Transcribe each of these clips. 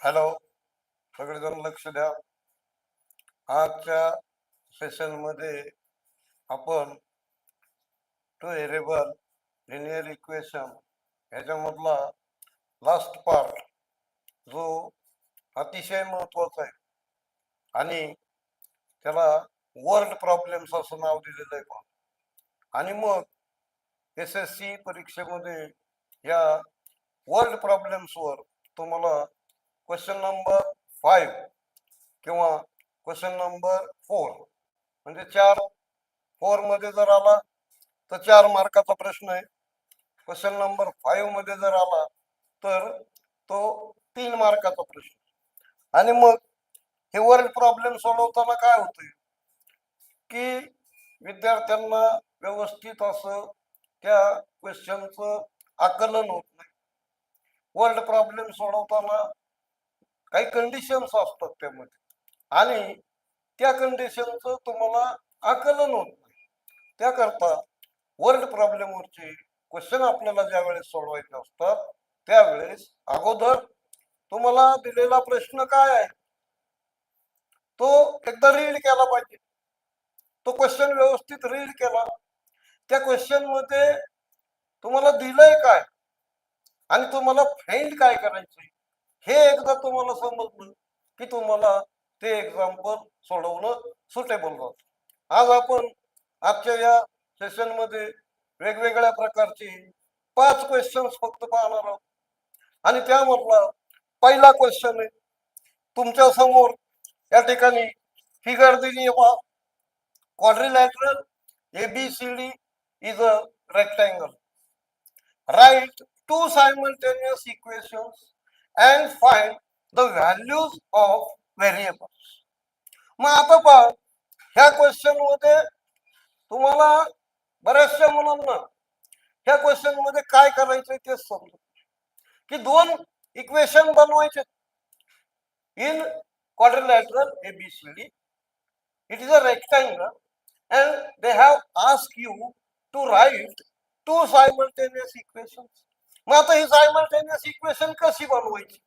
Hello सगळेजण लक्ष द्या. आजच्या सेशनमध्ये आपण टू एरेबल लिनियर इक्वेशन ह्याच्यामधला लास्ट पार्ट जो अतिशय महत्त्वाचा आहे आणि त्याला वर्ल्ड प्रॉब्लेम्स असं नाव दिलेलं आहे पण. आणि मग एस एस सी परीक्षेमध्ये या वर्ल्ड प्रॉब्लेम्सवर तुम्हाला क्वेश्चन नंबर फाईव्ह किंवा क्वेश्चन नंबर फोर म्हणजे चार फोरमध्ये जर आला तर चार मार्काचा प्रश्न आहे. क्वेश्चन नंबर फाईव्हमध्ये जर आला तर तो तीन मार्काचा प्रश्न आणि मग हे वर्ल्ड प्रॉब्लेम सोडवताना काय होतंय? की विद्यार्थ्यांना व्यवस्थित असं त्या क्वेश्चनचं आकलन होत नाही. वर्ल्ड प्रॉब्लेम सोडवताना काही कंडिशन्स असतात त्यामध्ये. आणि त्या कंडिशनचं तुम्हाला आकलन होत नाही. त्याकरता वर्ल्ड प्रॉब्लेमवरचे क्वेश्चन आपल्याला ज्या वेळेस सोडवायचे असतात त्यावेळेस अगोदर तुम्हाला दिलेला प्रश्न काय आहे? तो एकदा रीड केला पाहिजे. तो क्वेश्चन व्यवस्थित रीड केला. त्या क्वेश्चनमध्ये तुम्हाला दिलंय काय? आणि तुम्हाला फाइंड काय करायचंय? हे एकदा तुम्हाला समजलं की तुम्हाला ते एक्झाम्पल सोडवणं सुटेबल राहत. आज आपण आजच्या या सेशनमध्ये वेगवेगळ्या प्रकारचे पाच क्वेश्चन्स फक्त पाहणार आहोत. आणि त्यामधला पहिला क्वेश्चन आहे तुमच्यासमोर या ठिकाणी फिगर दिली quadrilateral A B C D is a rectangle. Write two simultaneous equations and find the values of variables. मग आता पहा ह्या क्वेश्चन मध्ये तुम्हाला बऱ्याचशा मुलांना ह्या क्वेश्चन मध्ये काय करायचंय तेच समजत की दोन इक्वेशन बनवायचे in quadrilateral ABCD. It is a rectangle and they have asked you to write two simultaneous equations. मग आता ही सायमल्टेनियस इक्वेशन कशी बनवायची?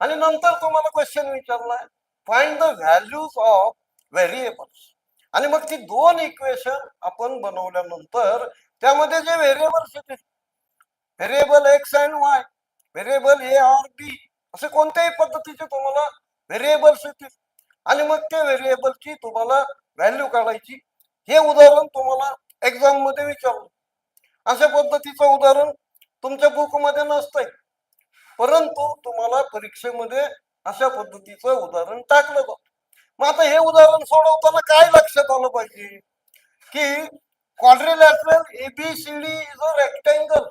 आणि नंतर तुम्हाला question विचारलाय. Find the values of variables आणि मग ती दोन इक्वेशन आपण बनवल्यानंतर त्यामध्ये जे व्हेरिएबल्स येतील variable x and y variable a or b असे कोणत्याही पद्धतीचे तुम्हाला व्हेरिएबल्स येतील आणि मग त्या व्हेरिएबलची तुम्हाला व्हॅल्यू काढायची. हे उदाहरण तुम्हाला एक्झाममध्ये विचारलं. अशा पद्धतीचं उदाहरण तुमच्या बुकमध्ये नसतंय. परंतु तुम्हाला परीक्षेमध्ये अशा पद्धतीचं उदाहरण टाकलं जातं. मग आता हे उदाहरण सोडवताना काय लक्षात आलं पाहिजे? की quadrilateral A B C D is a rectangle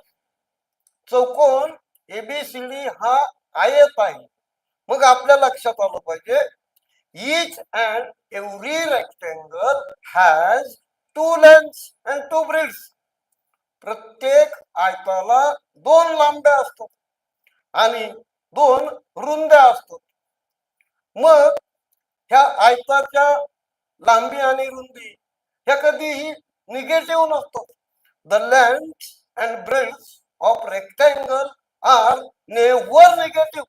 चौकोन एबीसीडी हा आयत आहे. मग आपल्या लक्षात आलं पाहिजे each and every rectangle has two lengths and two breadths प्रत्येक आयताला दोन लांब्या असतात आणि दोन रुंद्या असतात. मग ह्या आयताच्या लांबी आणि रुंदी ह्या कधीही निगेटिव्ह नसतात. The length and breadths of rectangle are never negative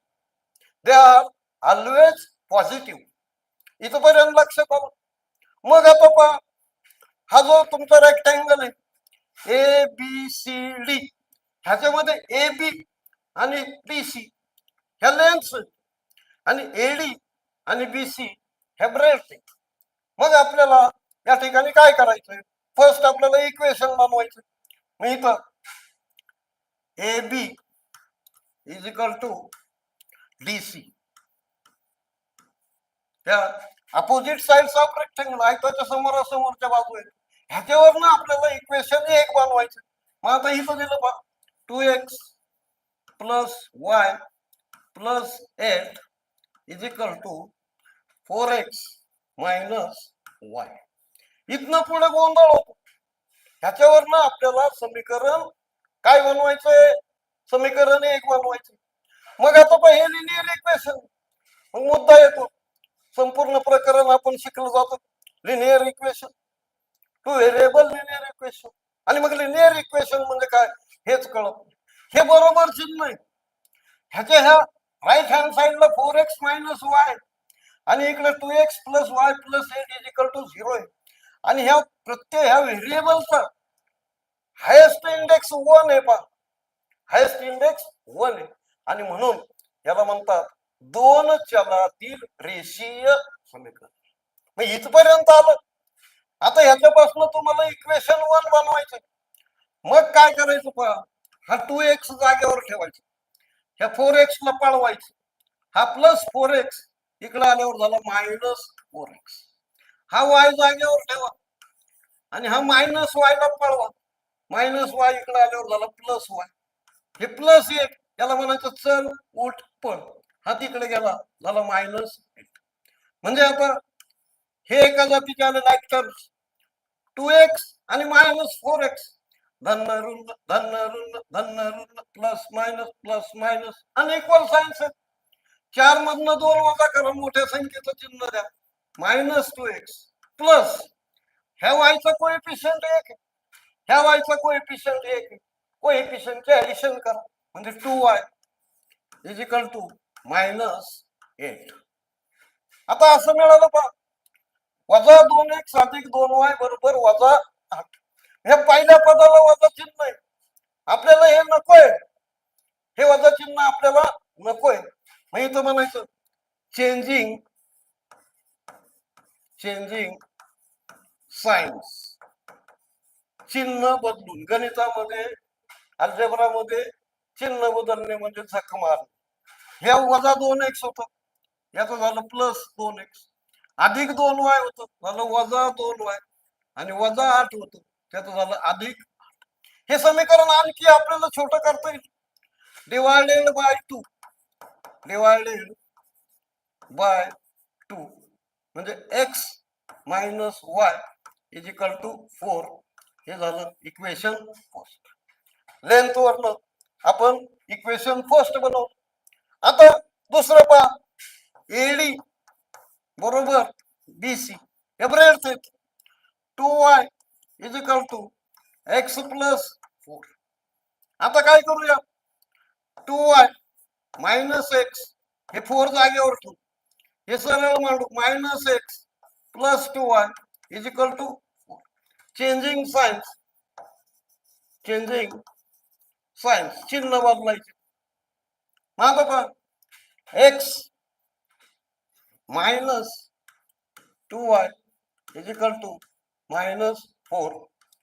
they are always positive इथपर्यंत लक्ष आलं मग आता पहा हा जो तुमचा रेक्टँगल आहे ए बी सी डी ह्याच्यामध्ये ए बी आणि डी सी ह्या लेन्स आणि एडी आणि बी सी ह्या ब्रेड मग आपल्याला या ठिकाणी काय करायचंय? फर्स्ट आपल्याला इक्वेशन बनवायचं मी इथं A B is equal to D C त्या अपोजिट साइड ऑफ रेक्टेंगल आहे. त्याच्या समोरासमोरच्या बाजू आहेत ह्याच्यावरनं आपल्याला इक्वेशन एक बनवायचं. मग आता इथं दिलं बा two x plus y plus eight is equal to four x minus y इथनं पुढे गोंधळ होतो. ह्याच्यावरनं आपल्याला समीकरण काय बनवायचंय? समीकरण एक बनवायचं. मग आता पण हे लिनियर इक्वेशन मग मुद्दा येतो. संपूर्ण प्रकरण आपण शिकलं जातो. Linear equation two variable linear equation आणि मग लिनियर इक्वेशन म्हणजे काय? हेच कळत हे बरोबर चिन्ह नाही. ह्याच्या ह्या राईट हँड साईडला फोर एक्स मायनस वाय आणि इकडे two x plus y plus eight is equal to zero आहे. आणि ह्या प्रत्येक ह्या व्हेरिएबलचा हायेस्ट इंडेक्स वन आहे पा हायेस्ट इंडेक्स वन आहे. आणि म्हणून याला म्हणतात दोन चलातील रेषीय समीकरण. मग इथपर्यंत आलं. आता ह्याच्यापासून तुम्हाला इक्वेशन वन बनवायचं मग काय करायचं पहा? हा टू एक्स जागेवर ठेवायचा. ह्या फोर एक्स ला पाळवायचं. हा प्लस फोर एक्स इकडे आल्यावर झाला मायनस फोर एक्स हा वाय जागेवर ठेवा. आणि हा मायनस वाय ला पळवा. मायनस वाय इकडे आल्यावर झाला प्लस वाय हे प्लस एक याला म्हणायचं चल उठ पळ. हा तिकडे गेला झाला मायनस एट म्हणजे आता हे एका जातीचे आले लाईक टर्म्स टू एक्स आणि मायनस फोर एक्स. धन्न ऋण धन्न ऋण धन्न ऋण प्लस मायनस प्लस मायनस आणि इक्वल सायन्स आहेत चार मधनं दोन वजा करा मोठ्या संख्येचं चिन्ह द्या. Minus two x plus. ह्या वायचा कोएफिशियंट एक आहे. ह्या वायचा कोएफिशियंट एक आहे. कोएफिशियंटचे ऍडिशन करा. म्हणजे two y is equal to minus eight आता असं मिळालं पहा वजा दोन एक साधिक दोन वाय बरोबर वजा आठ. ह्या पहिल्या पदाला वजा चिन्ह आहे. आपल्याला हे नकोय. हे वजा चिन्ह आपल्याला नकोय. माहीत म्हणायचं चेंजिंग चेंजिंग सायन्स चिन्ह बदलून गणितामध्ये अल्जेब्रामध्ये चिन्ह बदलणे म्हणजे झक मार ह्या वजा दोन एक्स होत. याचं झालं प्लस दोन एक्स. अधिक दोन वाय होत. झालं वजा दोन वाय आणि वजा आठ होत. त्याचं झालं अधिक हे समीकरण आणखी आपल्याला छोट करता येईल. Divided by two. Divided by two. म्हणजे x minus y is equal to four हे झालं इक्वेशन फर्स्ट लेंथ वरनं आपण इक्वेशन फर्स्ट बनवलं. आता दुसरं पहा. एडी बरोबर. बीसी हे ब्रेड आहेत two y is equal to x plus four आता काय करूया? टू वाय मायनस एक्स हे फोर जागेवर ठेवू. हे सरळ मांडू. Minus x plus two y is equal to four changing signs changing signs चिन्ह बदलायचे. मग बाबा. X minus two y is equal to minus four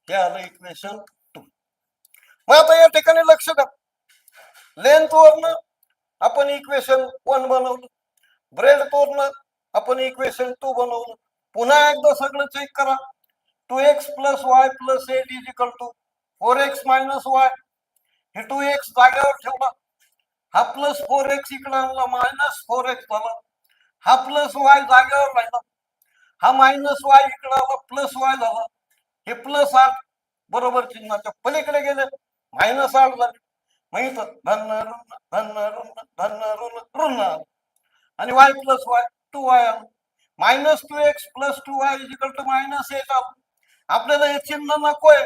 हे आलं इक्वेशन टू. मग आता या ठिकाणी लक्ष द्या. लेंथ वरनं आपण इक्वेशन वन बनवलं. ब्रेड वरनं आपण इक्वेशन टू बनवलं. पुन्हा एकदा सगळं चेक करा. Two x plus y plus eight is equal to four x minus y हे टू एक्स जागेवर ठेवला. हा प्लस फोर एक्स इकडे आणला मायनस फोर एक्स झाला. हा प्लस वाय जागेवर राहिला. हा मायनस वाय इकडे आला प्लस वाय झाला. हे प्लस आठ बरोबर चिन्हाच्या पलीकडे गेले मायनस आठ झाले. माहीत? धन धन्न ऋण धन्न ऋण धन्न ऋण ऋण. आणि y plus y two y आलं. Minus two x plus two y is equal to minus eight आलं. आपल्याला हे चिन्ह नकोय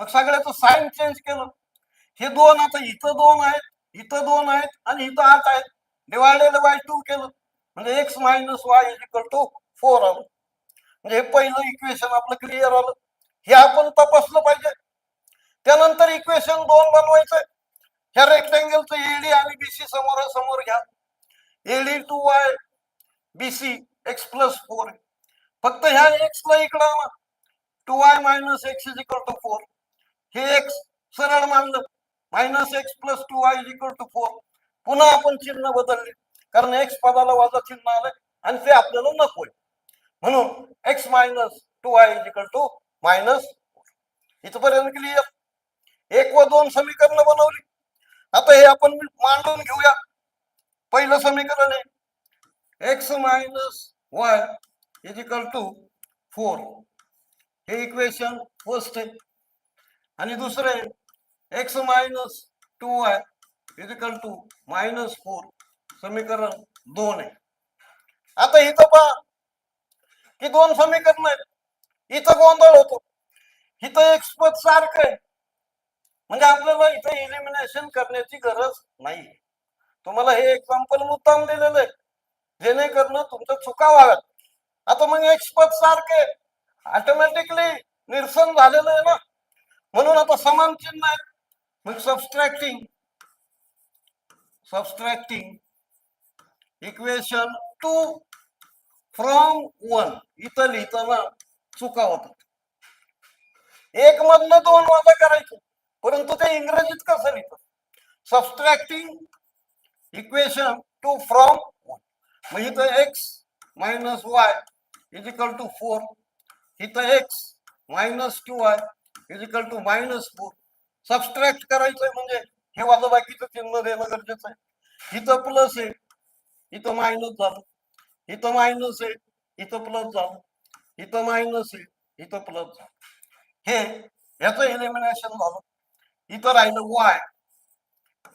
मग सगळ्याचं साईन चेंज केलं. हे दोन आता इथं दोन आहेत इथं दोन आहेत आणि इथं आठ आहेत. डिवायडेड बाय टू केलं. म्हणजे x minus y is equal to four आलं. म्हणजे हे पहिलं इक्वेशन आपलं क्लिअर आलं. हे आपण तपासलं पाहिजे. त्यानंतर इक्वेशन दोन बनवायचंय. ह्या रेक्टँगलचं एडी आणि बीसी समोरासमोर घ्या. AD two y BC x plus four फक्त ह्या एक्स ला इकडं आणा. Two y minus x is equal to four हे एक्स सरळ मानलं minus x plus two y is equal to four पुन्हा आपण चिन्ह बदलले. कारण एक्स पदाला वजा चिन्ह आलं आणि ते आपल्याला नकोय. म्हणून x minus two y is equal to minus इथपर्यंत क्लिअर एक व दोन समीकरण बनवली. आता हे आपण मांडून घेऊया. पहिलं समीकरण आहे. X minus y is equal to four हे इक्वेशन फर्स्ट आहे. आणि दुसरं आहे. X minus two y is equal to minus four समीकरण दोन आहे. आता इथं पहा की दोन समीकरण आहेत. इथं गोंधळ होतो. इथं एक पद सारखं आहे. म्हणजे आपल्याला इथं इलिमिनेशन करण्याची गरज नाही. तुम्हाला हे एक्झाम्पल मुद्दाम दिलेलं आहे. जेणेकरून तुमचं चुका व्हाव्यात. आता मग एक्सपर्ट सारखे ऑटोमॅटिकली निरसन झालेलं आहे ना. म्हणून आता समान चिन्ह आहे. मग subtracting subtracting equation two from one इथं लिहिताना चुका होतात. एक मधलं दोन वजा करायचं. परंतु ते इंग्रजीत कसं लिहितात? Subtracting equation two from one मग इथं x minus y is equal to four इथं x minus two y is equal to minus four subtract करायचंय म्हणजे हे वाजं बाकीचं चिन्ह देणं गरजेचं आहे. इथं प्लस आहे. इथं मायनस झालं. इथं मायनस आहे इथं प्लस झालं. इथं मायनस आहे इथं प्लस झालं. हे याचं एलिमिनेशन झालं. इथं राहिलं y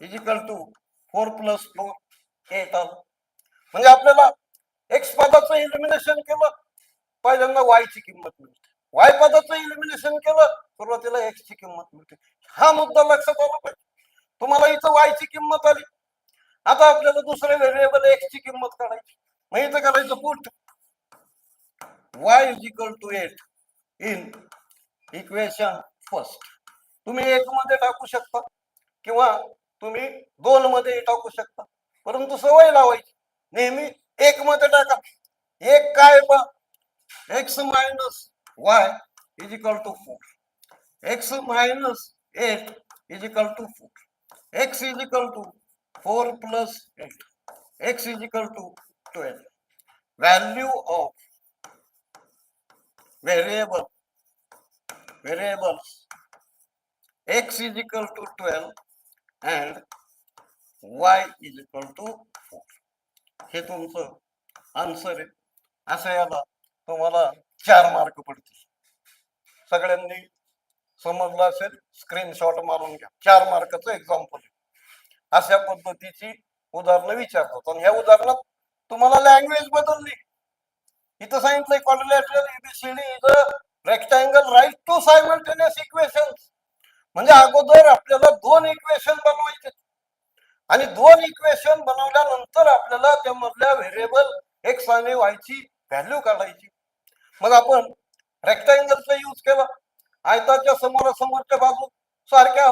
is equal to four plus four हे झालं. म्हणजे आपल्याला एक्स पदाचं एलिमिनेशन केलं पहिल्यांदा वाय ची किंमत मिळते. वाय पदाचं एलिमिनेशन केलं सुरुवातीला एक्स ची किंमत मिळते. हा मुद्दा लक्षात आला पाहिजे. तुम्हाला इथं वाय ची किंमत आली. आता आपल्याला दुसरे व्हेरिएबल एक्स ची किंमत काढायची. मग इथं करायचं put y is equal to eight in equation first तुम्ही एक मध्ये टाकू शकता किंवा तुम्ही दोन मध्ये टाकू शकता. परंतु सवय लावायची. नेहमी एक मध्ये टाका. एक काय पा x minus y is equal to four x minus eight is equal to four x is equal to four plus eight. X is equal to twelve value of variable variables x is equal to twelve and y is equal to four हे तुमचं answer आहे. असं याला तुम्हाला चार mark पडतील. सगळ्यांनी समजलं असेल स्क्रीनशॉट मारून घ्या. चार मार्काचं एक्झाम्पल अशा पद्धतीची उदाहरणं विचारतात आणि ह्या उदाहरणात तुम्हाला लँग्वेज बदलली. इथं सांगितलंय quadrilateral ABCD is a rectangle right to simultaneous equation म्हणजे अगोदर आपल्याला दोन इक्वेशन बनवायचे. आणि दोन इक्वेशन बनवल्यानंतर आपल्याला त्यामधल्या व्हेरिएबल एक्स आणि वायची व्हॅल्यू काढायची. मग आपण रेक्टँगलचा यूज केला. आयताच्या समोरासमोरच्या बाजू सारख्या.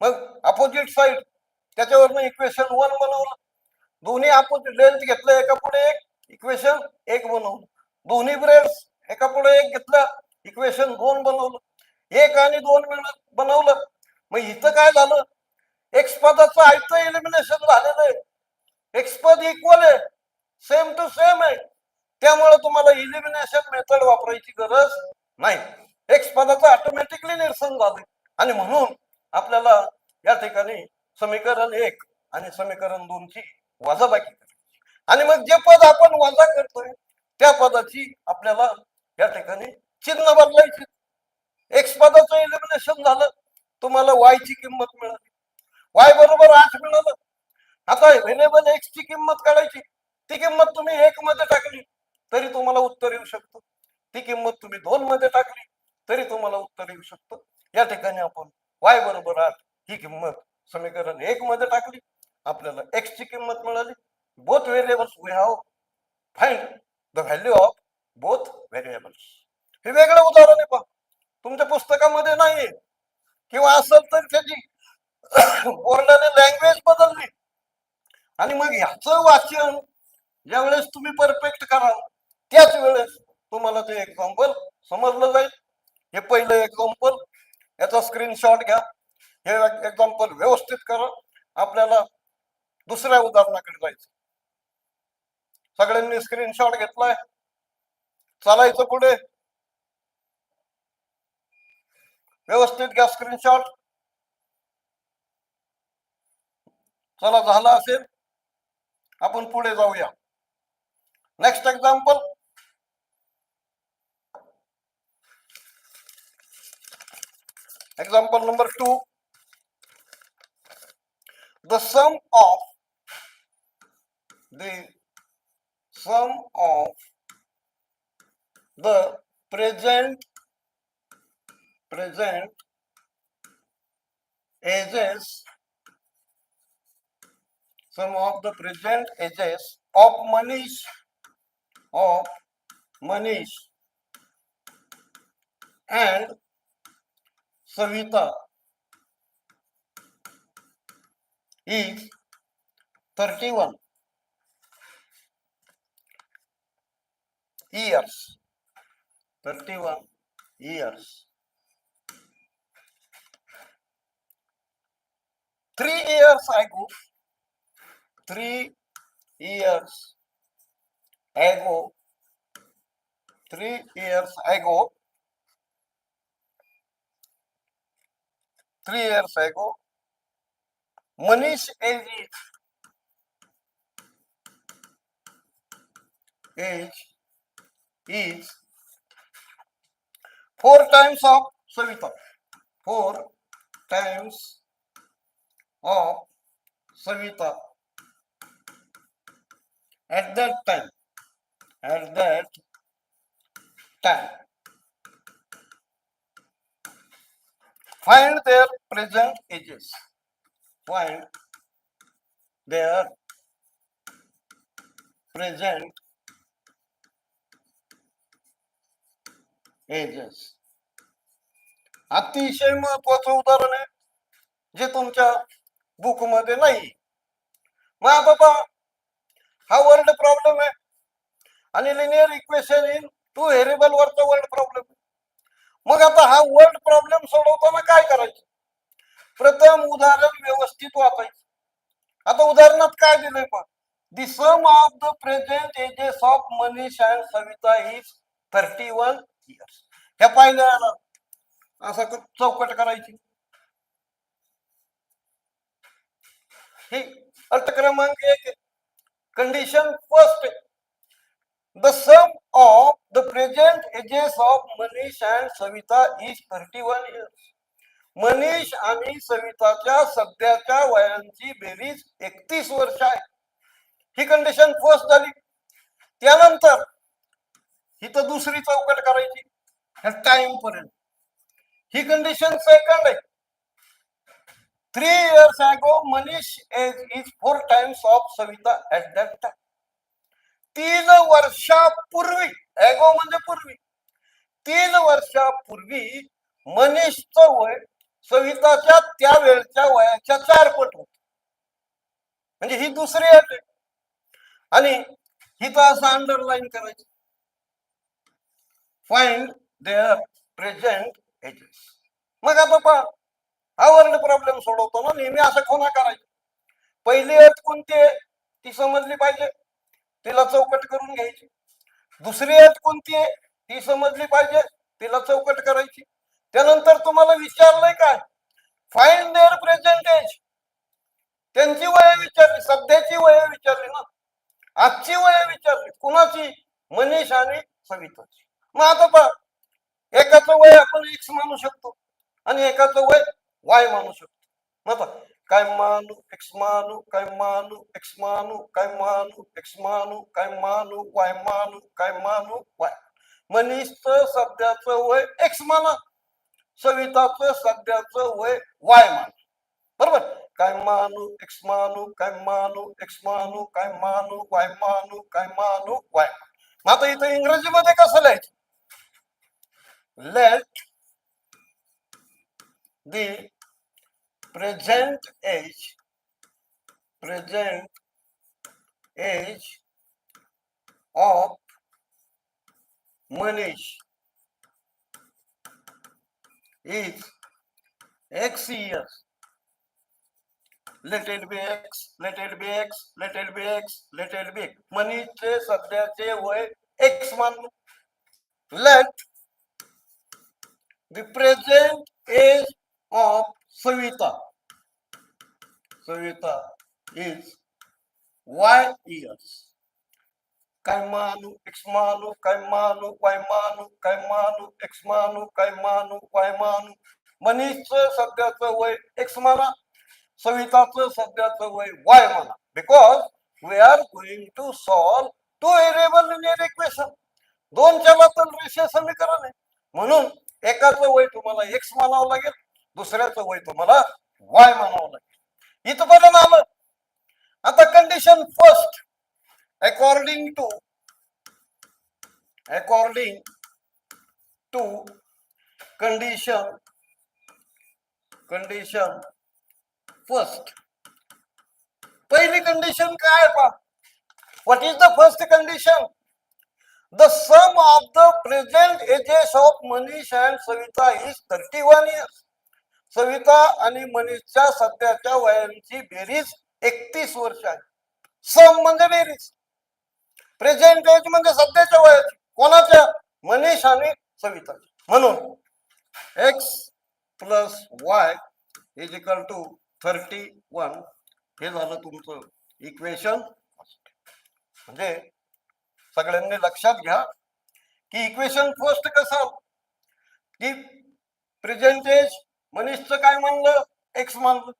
मग अपोजिट साईड त्याच्यावरनं इक्वेशन वन बनवलं. दोन्ही आपण लेंथ घेतलं एका पुढे एक इक्वेशन एक बनवलं. दोन्ही ब्रेड्स एका पुढे एक घेतलं इक्वेशन दोन बनवलं. एक आणि दोन मिळत बनवलं. मग इथं काय झालं? एक्स पदाचं आयतं एलिमिनेशन झालेलं आहे. एक्स पद इक्वल आहे. सेम टू सेम आहे. त्यामुळे तुम्हाला इलिमिनेशन मेथड वापरायची गरज नाही. एक्स पदाचं ऑटोमॅटिकली निरसन झालंय. आणि म्हणून आपल्याला या ठिकाणी समीकरण एक आणि समीकरण दोन ची वजाबाकी करायची आणि मग जे पद आपण वजा करतोय त्या पदाची आपल्याला या ठिकाणी चिन्ह बदलायची. एक्स पदाचं इलिमिनेशन झालं तुम्हाला वाय ची किंमत मिळाली. वाय बरोबर आठ मिळालं. आता व्हेरिएबल एक्स ची किंमत काढायची. ती किंमत तुम्ही एक मध्ये टाकली तरी तुम्हाला उत्तर येऊ शकतं. ती किंमत तुम्ही दोन मध्ये टाकली तरी तुम्हाला उत्तर येऊ शकतं. या ठिकाणी आपण वाय बरोबर आठ ही किंमत समीकरण एक मध्ये टाकली. आपल्याला एक्स ची किंमत मिळाली. Both variables we have find the value of both variables हे वेगळं उदाहरण आहे पहा तुमच्या पुस्तकामध्ये नाहीये. किंवा असेल तर त्याची बोर्डाने लँग्वेज बदलली. आणि मग ह्याचं वाचन ज्यावेळेस तुम्ही परफेक्ट कराल त्याच वेळेस तुम्हाला ते एक्झाम्पल समजलं जाईल. हे पहिलं एक्झाम्पल याचा स्क्रीनशॉट घ्या. हे एक्झाम्पल व्यवस्थित करा. आपल्याला दुसऱ्या उदाहरणाकडे जायचं. सगळ्यांनी स्क्रीनशॉट घेतलाय. चालायचं पुढे व्यवस्थित घ्या स्क्रीनशॉट चला झाला असेल. आपण पुढे जाऊया. Next example example number two the sum of the sum of the present present ages some of the present ages of Manish of Manish and Savita is 31 years. 31 years. Three years ago three years ago three years ago three years ago Is age is four times of Savita. Four times of Savita. At that time, at that time, find their present ages. While they are present ages. अतिशय महत्वाचं उदाहरण आहे जे तुमच्या बुकमध्ये नाही. मग बाबा हा वर्ल्ड प्रॉब्लेम आहे. आणि linear equation in two variable वरचा वर्ल्ड प्रॉब्लेम मग आता हा वर्ल्ड प्रॉब्लेम सोडवताना काय करायचं? प्रथम उदाहरण व्यवस्थित वाचायचं. आता उदाहरणात काय दिलंय पण the sum of the present ages of Manish and Savita is thirty one years ह्या पाहिलं असं चौकट करायची. ही अर्थ क्रमांक एक condition first the sum of the present ages of Manish and Savita is thirty one years Manish आणि सविताच्या सध्याच्या वयांची बेरीज एकतीस वर्ष आहे. ही कंडिशन फर्स्ट झाली. त्यानंतर ही तर दुसरी चौकट करायची. ह्या टाइम पर्यंत. ही कंडिशन सेकंड आहे. Three years ago Manish age is four times of Savita at that time तीन वर्षापूर्वी अगो म्हणजे पूर्वी. तीन वर्षापूर्वी मनीषचं वय सविताच्या त्या वेळच्या वयाच्या चार पट होत. म्हणजे ही दुसरी अट आहे आणि ही तर असं अंडरलाईन करायची. फाइंड देअर प्रेझेंट एजेस मग आता पहा हा वर्ल्ड प्रॉब्लेम सोडवतो ना नेहमी असं कोणा करायचं. पहिली अट कोणती आहे? ती समजली पाहिजे. तिला चौकट करून घ्यायची. दुसरी अट कोणती आहे? ती समजली पाहिजे. तिला चौकट करायची. त्यानंतर तुम्हाला विचारलंय काय फाईन देअर प्रेझेंटेज त्यांची वय विचारली सध्याची वय विचारली ना? आजची वय विचारली. कुणाची? मनीष आणि सविताची. मग आता पहा एकाचं वय आपण एक्स मानू शकतो आणि एकाचं वय वाय मानू शकतो. मग काय मानू एक्स मानू काय मानू एक्स मानू काय मानू एक्स मानू काय मानू वाय मानू काय मानू वाय मनीषचं सध्याचं वय एक्स माना. सविताचं सध्याचं वय वाय माना बरोबर? काय मानू एक्स मानू काय मानू एक्स मानू काय मानू वाय मानू काय मानू वाय मग आता इथं इंग्रजीमध्ये कसं लिहायचं? Let the present age present age of Manish is x years. Let it be x, let it be x, let it be x, let it be मनीचे सध्याचे वय x मानलं. Let the present age of Savita. Savita is Y years. काय मानू x मानू काय मानू Y मानू काय मानू मनीषचं सध्याचं वय एक्स माना सविताचं सध्याचं वय वाय माना because we are going to solve two variable linear equation दोन चलातल रेषीय समीकरण आहे. म्हणून एकाचं वय तुम्हाला एक्स मानावं लागेल दुसऱ्याचं वय तुम्हाला वाय मानावं लागेल. इथपर्यंत आलं. आता condition first according to according to condition condition first पहिली कंडिशन काय पा what is the first condition the sum of the present ages of Manish and Savita is thirty one years Savita आणि मनीषच्या सध्याच्या वयांची बेरीज एकतीस वर्ष आहे. सम म्हणजे बेरीज. प्रेझेंट एज म्हणजे सध्याच्या वयाची कोणाच्या? मनीष आणि सविताची. म्हणून x plus y is equal to thirty one हे झालं तुमचं इक्वेशन म्हणजे सगळ्यांनी लक्षात घ्या की इक्वेशन फर्स्ट कसं? की प्रेझेंट एज मनीषचं काय मानलं? एक्स मानलं.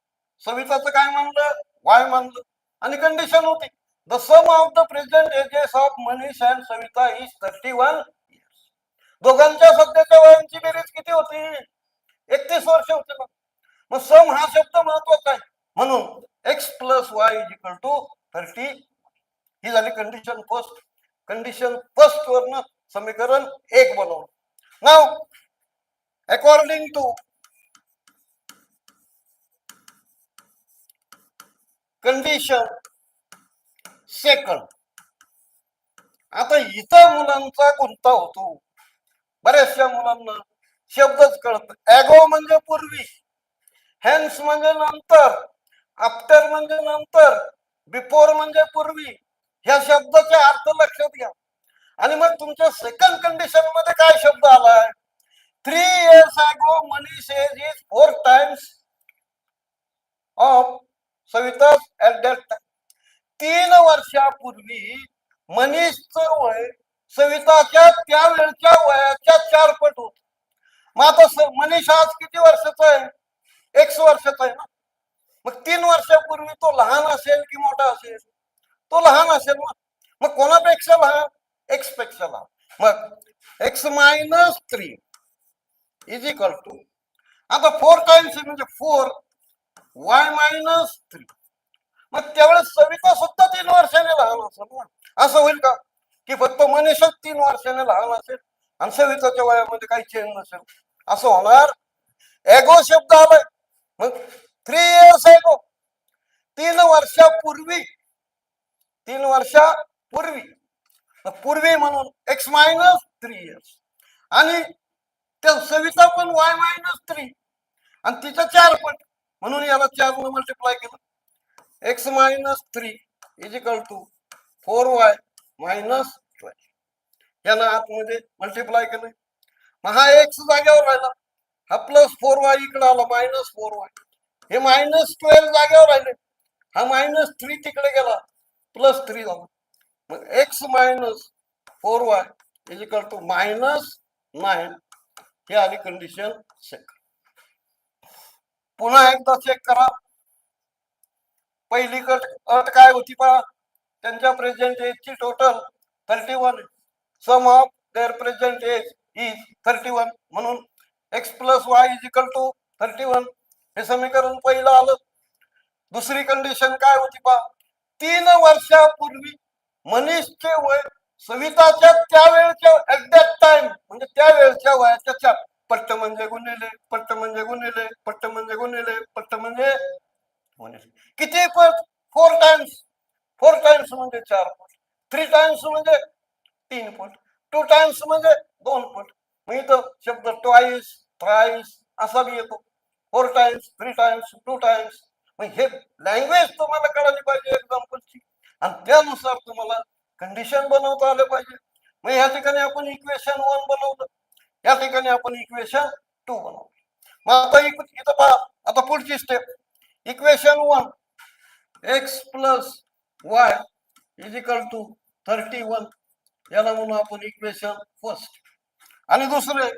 सविताचं काय मानलं? वाय मानलं. आणि कंडिशन होती. The sum of the present ages of Manish and Savita is thirty one दोघांच्या सध्याच्या वयांची बेरीज किती होती? एकतीस वर्ष होते ना मग सम हा शब्द महत्त्वाचा आहे. म्हणून x plus y is equal to thirty ही झाली कंडिशन फर्स्ट कंडिशन फर्स्ट वरनं समीकरण एक बनवलं. नाव अकॉर्डिंग टू कंडिशन सेकंड. आता इथं मुलांचा गुंता होतो. बऱ्याचशा मुलांना शब्दच कळत ऍगो म्हणजे पूर्वी. हॅन्स म्हणजे नंतर. आफ्टर म्हणजे नंतर. बिफोर म्हणजे पूर्वी. ह्या शब्दाचे अर्थ लक्षात घ्या. आणि मग तुमच्या सेकंड कंडिशनमध्ये काय शब्द आलाय? Three years ago Manish age is four times of Savita at that time तीन वर्षापूर्वी मनीषचं वय सविताच्या त्या वेळच्या वयाच्या चार पट होत. मग आता स- मनीष आज किती वर्षाचा आहे? एक्स वर्षाचा आहे ना? मग तीन वर्षापूर्वी तो लहान असेल की मोठा असेल? तो लहान असेल ना? मग कोणापेक्षा लहान? एक्सपेक्षा लहान. मग x minus three is equal to आता फोर टाइम्स म्हणजे फोर वाय मायनस थ्री मग त्यावेळेस सविता सुद्धा तीन वर्षाने लहान असेल ना. असं होईल का? की फक्त मनीषच तीन वर्षाने लहान असेल आणि सविताच्या वयामध्ये काही चेंज नसेल? असं होणार? एगो शब्द आलाय मग थ्री इयर्स एगो तीन वर्षापूर्वी तीन वर्षापूर्वी पूर्वी म्हणून एक्स मायनस थ्री इयर्स आणि त्या सविता पण वाय मायनस थ्री आणि तिचं चार पट म्हणून याला चार मल्टिप्लाय केलं. X minus three is equal to four y minus twelve याला आतमध्ये मल्टिप्लाय केलं मग हा एक्स जागेवर राहिला. हा प्लस फोर वाय इकडे आला मायनस फोर वाय हे मायनस ट्वेल्व जागेवर राहिले. हा मायनस थ्री तिकडे गेला प्लस थ्री झाला. मग x minus four y is equal to minus nine हे आली कंडिशन सेकंड पुन्हा एकदा चेक करा. पहिली गट अट काय होती पहा. त्यांच्या प्रेझेंट एजची total thirty one sum of their present age is thirty one म्हणून x plus y is equal to thirty one हे समीकरण पहिलं आलं. दुसरी कंडिशन काय होती पहा. तीन वर्षापूर्वी मनीषचे वय सविताच्या त्यावेळच्या ऍट दॅट टाइम म्हणजे त्यावेळच्या वयाच्या चार पट्ट म्हणजे गुन्हेले पट्ट म्हणजे गुन्हेले पट्ट म्हणजे गुन्हेले पट्ट म्हणजे गुन्हेले किती पट फोर टाइम्स फोर टाइम्स म्हणजे चार पट थ्री टाइम्स म्हणजे तीन पट टू टाइम्स म्हणजे दोन पट मग इथं शब्द ट्वाईस थ्राईस असा बी येतो. Four times three times two times मग हे लँग्वेज तुम्हाला कळाली पाहिजे एक्झाम्पलची आणि त्यानुसार तुम्हाला कंडिशन बनवता आलं पाहिजे. मग या ठिकाणी आपण इक्वेशन वन बनवलं. या ठिकाणी आपण इक्वेशन टू बनवलं. मग आता इक- इथं पहा. आता पुढची step equation one x plus y is equal to thirty one. याला म्हणून आपण इक्वेशन फर्स्ट आणि दुसरे